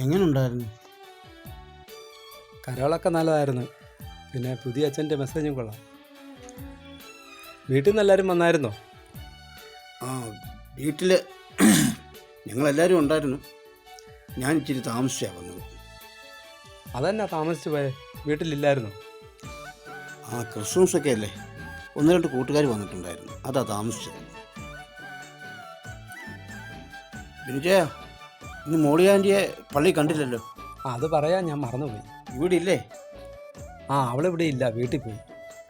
എങ്ങനെ കരകളൊക്കെ കരോളൊക്കെ നല്ലതായിരുന്നു. പിന്നെ പുതിയ അച്ഛന്റെ മെസ്സേജും കൊള്ളാം. വീട്ടിൽ നിന്ന് എല്ലാവരും വന്നായിരുന്നോ? ആ വീട്ടിൽ ഞങ്ങളെല്ലാവരും ഉണ്ടായിരുന്നു. ഞാൻ ഇച്ചിരി താമസിച്ചാണ് വന്നത്. അതന്നെ താമസിച്ചു പോയേ? വീട്ടിലില്ലായിരുന്നു? ആ ക്രിസ്മസ് ഒക്കെ അല്ലേ? ഒന്ന് രണ്ട് കൂട്ടുകാർ വന്നിട്ടുണ്ടായിരുന്നു. അതാ താമസിച്ചത്. ബിനുജയ ഇന്ന് മോളി ആന്റിയെ പള്ളി കണ്ടില്ലല്ലോ. ആ അത് പറയാൻ ഞാൻ മറന്നുപോയി. ഇവിടെ ഇല്ലേ ആ അവളിവിടെ ഇല്ല വീട്ടിൽ പോയി.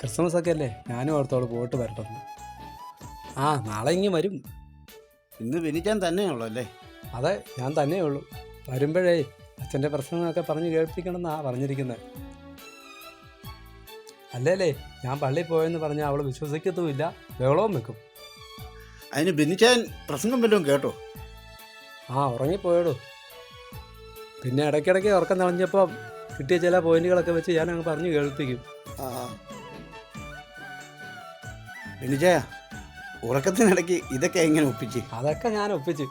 ക്രിസ്മസ് ഒക്കെ അല്ലേ? ഞാനും ഓർത്തോൾ പോയിട്ട് വരട്ടെന്ന് ആ നാളെ ഇങ്ങി വരും. ഇന്ന് ബിനിച്ചാൻ തന്നെയുള്ളൂ അല്ലേ? അതെ ഞാൻ തന്നെയേ ഉള്ളൂ. വരുമ്പോഴേ അച്ഛന്റെ പ്രശ്നങ്ങളൊക്കെ പറഞ്ഞ് കേൾപ്പിക്കണമെന്നാ പറഞ്ഞിരിക്കുന്നത്. അല്ലേലേ ഞാൻ പള്ളിയിൽ പോയെന്ന് പറഞ്ഞാൽ അവൾ വിശ്വസിക്കത്തുമില്ല. ബഹളവും വെക്കും. അതിന് ബിനിച്ചാൻ പ്രസംഗം വല്ലതും കേട്ടോ? ആ ഉറങ്ങിപ്പോയടോ. പിന്നെ ഇടയ്ക്കിടയ്ക്ക് ഉറക്കം തെളിഞ്ഞപ്പോൾ കിട്ടിയ ചില പോയിന്റുകളൊക്കെ വെച്ച് ഞാൻ അങ്ങ് പറഞ്ഞു കേൾപ്പിക്കും. ബിനിജയ ഉറക്കത്തിനിടയ്ക്ക് ഇതൊക്കെ എങ്ങനെ ഒപ്പിച്ച്? അതൊക്കെ ഞാൻ ഒപ്പിച്ച്.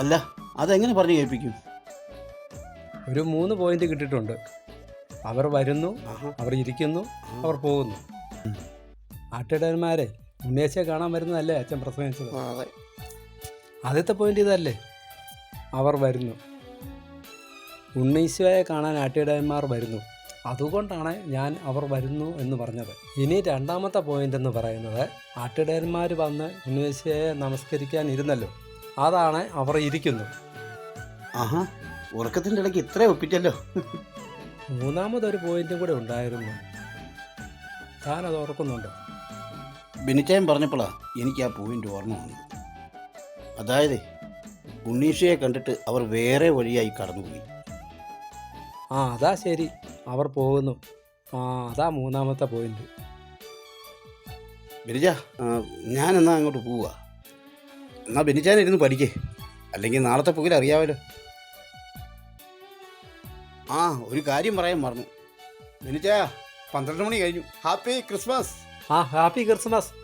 അല്ല അതെങ്ങനെ പറഞ്ഞു കേൾപ്പിക്കും? ഒരു മൂന്ന് പോയിന്റ് കിട്ടിയിട്ടുണ്ട്. അവർ വരുന്നു അവർ ഇരിക്കുന്നു അവർ പോകുന്നു. ആട്ടിടന്മാരെ ഉണ്ണേശയെ കാണാൻ വരുന്നതല്ലേ അച്ഛൻ പ്രസംഗിച്ചത്? ആദ്യത്തെ പോയിന്റ് ഇതല്ലേ? അവർ വരുന്നു. ഉണ്ണീശോയെ കാണാൻ ആട്ടിടയന്മാർ വരുന്നു. അതുകൊണ്ടാണ് ഞാൻ അവർ വരുന്നു എന്ന് പറഞ്ഞത്. ഇനി രണ്ടാമത്തെ പോയിന്റ് എന്ന് പറയുന്നത് ആട്ടിടയന്മാർ വന്ന് ഉണ്ണീശോയെ നമസ്കരിക്കാൻ ഇരുന്നല്ലോ. അതാണ് അവർ ഇരിക്കുന്നു. ആഹാ ഉറക്കത്തിന്റെ ഇടയ്ക്ക് ഇത്ര ഒപ്പിച്ചല്ലോ മൂന്നാമതൊരു പോയിന്റും കൂടെ ഉണ്ടായിരുന്നു. താനത് ഓർക്കുന്നുണ്ട്? ബിനിച്ചയൻ പറഞ്ഞപ്പോഴാണ് എനിക്ക് ആ പോയിന്റ് ഓർമ്മ വന്നു അതായത് ഉണ്ണീഷയെ കണ്ടിട്ട് അവർ വേറെ വഴിയായി കടന്നുപോയി. ആ അതാ ശരി. അവർ പോകുന്നു. ആ അതാ മൂന്നാമത്തെ പോയിന്റ്. ബിനിജ ഞാൻ എന്നാ അങ്ങോട്ട് പോവുക? എന്നാ ബിനിജാൻ ഇരുന്ന് പഠിക്കേ. അല്ലെങ്കിൽ നാളത്തെ പുകിൽ അറിയാമല്ലോ ആ ഒരു കാര്യം പറയാൻ മറന്നു. ബിനിജ പന്ത്രണ്ട് മണി കഴിഞ്ഞു. Happy Christmas. ആ ഹാപ്പി ക്രിസ്മസ്.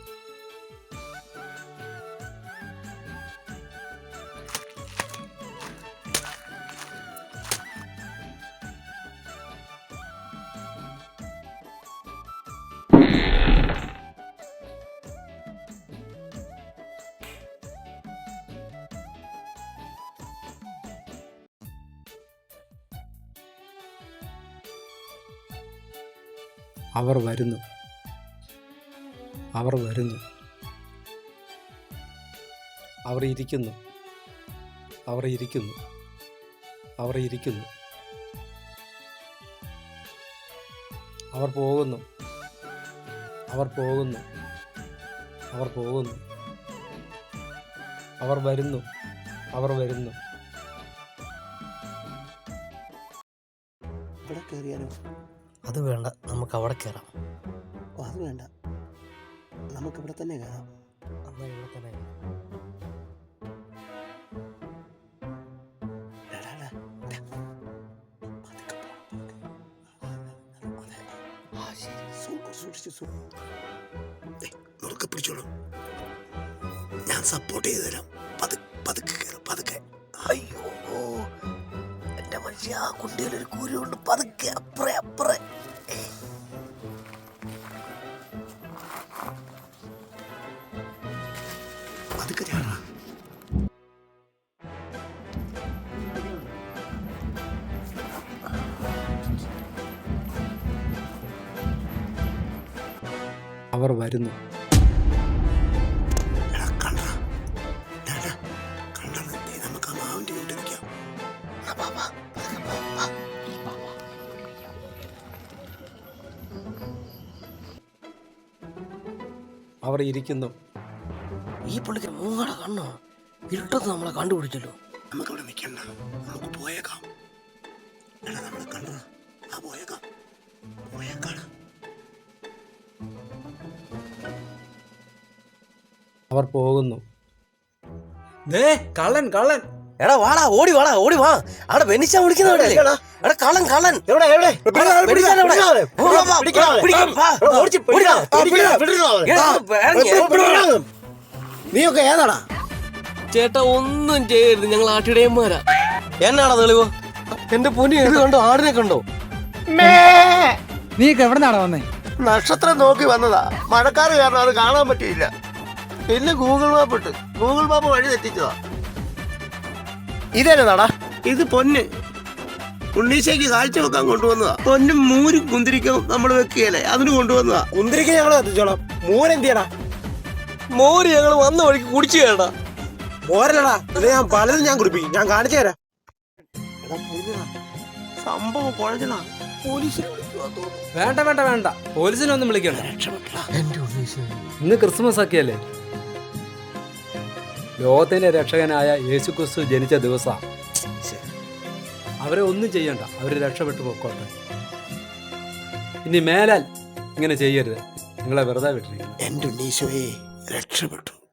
അവർ വരുന്നു. അവർ വരുന്നു. അവർ ഇരിക്കുന്നു. അവർ ഇരിക്കുന്നു. അവർ ഇരിക്കുന്നു. അവർ പോകുന്നു. അവർ പോകുന്നു. അവർ പോകുന്നു. അവർ വരുന്നു. അവർ വരുന്നു. ഇവിടെ കയറിയാലോ? അത് വേണ്ട നമുക്ക് അവിടെ കയറാം ഓ അത് വേണ്ട. നമുക്ക് ഇവിടെ തന്നെ കയറാം എന്നാ ഇവിടെ തന്നെ മുറുക്കെ പിടിച്ചോളൂ. ഞാൻ സപ്പോർട്ട് ചെയ്തു തരാം. പതു പതുക്കെ കയറും പതുക്കെ. അയ്യോ. എന്റെ മനുഷ്യ ആ കുട്ടിയിലൊരു കുരുണ്ട് പതുക്കെ അപ്പറേ അപ്പറേ. മാവിന്റെ വീട്ടിൽ നിൽക്കാം അവർ ഇരിക്കുന്നു. ഈ പുള്ളിക്ക് മൂങ്ങട കണ്ണോ ഇരുട്ടത്ത് നമ്മളെ കണ്ടുപിടിച്ചല്ലോ നമുക്കവിടെ നിൽക്കണ്ട നമുക്ക് പോയേക്കാം എടാ നമ്മളെ കണ്ടോ ആ പോയേക്കാം പോയേക്കാണ് അവർ പോകുന്നു ദേ കള്ളൻ കള്ളൻ എടാ വാടാ ഓടി വാടാ ഓടി വാ അവിടെ വെനിച്ച വിളിക്കുന്നവിടെ എടാ കള്ളൻ കള്ളൻ എവിടെ എവിടെ വെനിച്ചാൻ നീയൊക്കെ ഏതാടാ? ചേട്ടാ ഒന്നും ചെയ്യരുത്. ഞങ്ങൾ ആട്ടിടയന്മാരാ. എന്നാടാ തെളിവ്? എന്റെ പൊന്നി ഇത് കണ്ടോ? ആടിനെ കണ്ടോ? നീ എവിടെ നിന്നാണ് വന്നേ? നക്ഷത്രം നോക്കി വന്നതാ. മഴക്കാറ് കാരണം അത് കാണാൻ പറ്റിയില്ല. പിന്നെ ഗൂഗിൾ മാപ്പ് ഇട്ട്. ഗൂഗിൾ മാപ്പ് വഴി തെറ്റിച്ചതാ. ഇതന്നെ നടാ ഇത് പൊന്ന്. ഉണ്ണീശയ്ക്ക് കാഴ്ച വെക്കാൻ കൊണ്ടുവന്നതാ. പൊന്നും മൂരും കുന്തിരിക്കും നമ്മൾ വെക്കുകയല്ലേ? അതിന് കൊണ്ടുവന്നതാ. കുന്തിരിക്ക ഞങ്ങൾ കത്തിച്ചോളാം മോൻ എന്തിയടാ? മോര് ഞങ്ങൾ വന്ന വഴിക്ക് കുടിച്ചു കേട്ടാ. മോരല്ലടാ ഇത് ഞാൻ പലതും ഞാൻ കുടിപ്പിക്കും. ഞാൻ കാണിച്ചു തരാം. സംഭവം കുഴഞ്ഞടാ തോന്നുന്നു. വേണ്ട വേണ്ട പോലീസിനെ ഒന്നും വിളിക്കണ്ട. രക്ഷപ്പെട്ടാ ഇന്ന് ക്രിസ്മസ് ആക്കിയല്ലേ? ലോകത്തിന്റെ രക്ഷകനായ യേശു ക്രിസ്തു ജനിച്ച ദിവസം. അവരെ ഒന്നും ചെയ്യണ്ട. അവർ രക്ഷപ്പെട്ടു പോക്കോട്ടെ. ഇനി മേലാൽ ഇങ്ങനെ ചെയ്യരുത്. നിങ്ങളെ വെറുതെ വിട്ടിരിക്കുന്നു. എന്റെ ഉണ്ണീശോയെ. രക്ഷപ്പെട്ടു.